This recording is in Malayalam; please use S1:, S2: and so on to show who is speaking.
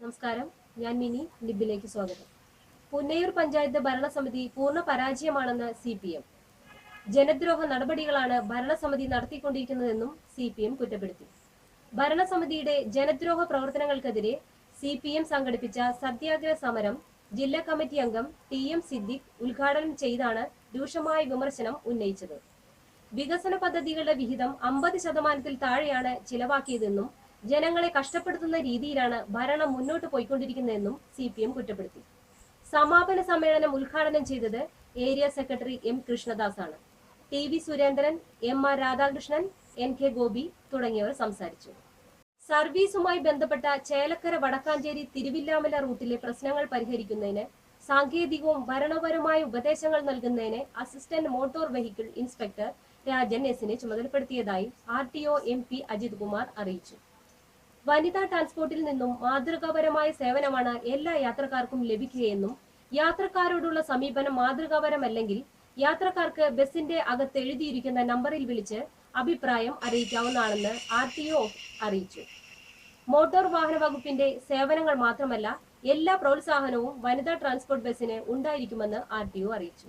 S1: നമസ്കാരം. ഞാൻ മിനി ലിബിലേക്ക് സ്വാഗതം. പുന്നയൂർ പഞ്ചായത്ത് ഭരണസമിതി പൂർണ പരാജയമാണെന്ന് സി പി എം ജനദ്രോഹ നടപടികളാണ് ഭരണസമിതി നടത്തിക്കൊണ്ടിരിക്കുന്നതെന്നും സി പി എം കുറ്റപ്പെടുത്തി. ഭരണസമിതിയുടെ ജനദ്രോഹ പ്രവർത്തനങ്ങൾക്കെതിരെ സി പി എം സംഘടിപ്പിച്ച സത്യാഗ്രഹ സമരം ജില്ലാ കമ്മിറ്റി അംഗം ടി എം സിദ്ദിഖ് ഉദ്ഘാടനം ചെയ്താണ് രൂക്ഷമായ വിമർശനം ഉന്നയിച്ചത്. വികസന പദ്ധതികളുടെ വിഹിതം അമ്പത് ശതമാനത്തിൽ താഴെയാണ് ചിലവാക്കിയതെന്നും ജനങ്ങളെ കഷ്ടപ്പെടുത്തുന്ന രീതിയിലാണ് ഭരണം മുന്നോട്ട് പോയിക്കൊണ്ടിരിക്കുന്നതെന്നും സി പി എം കുറ്റപ്പെടുത്തി. സമാപന സമ്മേളനം ഉദ്ഘാടനം ചെയ്തത് ഏരിയ സെക്രട്ടറി എം കൃഷ്ണദാസ് ആണ് T V Surendran M R Radhakrishnan N K Gopi തുടങ്ങിയവർ സംസാരിച്ചു. സർവീസുമായി ബന്ധപ്പെട്ട ചേലക്കര വടക്കാഞ്ചേരി തിരുവില്ലാമല റൂട്ടിലെ പ്രശ്നങ്ങൾ പരിഹരിക്കുന്നതിന് സാങ്കേതികവും ഭരണപരമായ ഉപദേശങ്ങൾ നൽകുന്നതിന് assistant motor vehicle inspector Rajan എസിനെ ചുമതലപ്പെടുത്തിയതായി R T O M P Ajith Kumar അറിയിച്ചു. വനിതാ ട്രാൻസ്പോർട്ടിൽ നിന്നും മാതൃകാപരമായ സേവനമാണ് എല്ലാ യാത്രക്കാർക്കും ലഭിക്കുകയെന്നും യാത്രക്കാരോടുള്ള സമീപനം മാതൃകാപരമല്ലെങ്കിൽ യാത്രക്കാർക്ക് ബസിന്റെ അകത്ത് എഴുതിയിരിക്കുന്ന നമ്പറിൽ വിളിച്ച് അഭിപ്രായം അറിയിക്കാവുന്നതാണെന്ന് ആർ ടി ഒ അറിയിച്ചു. മോട്ടോർ വാഹന വകുപ്പിന്റെ സേവനങ്ങൾ മാത്രമല്ല എല്ലാ പ്രോത്സാഹനവും വനിതാ ട്രാൻസ്പോർട്ട് ബസിന് ഉണ്ടായിരിക്കുമെന്ന് ആർ ടി ഒ അറിയിച്ചു.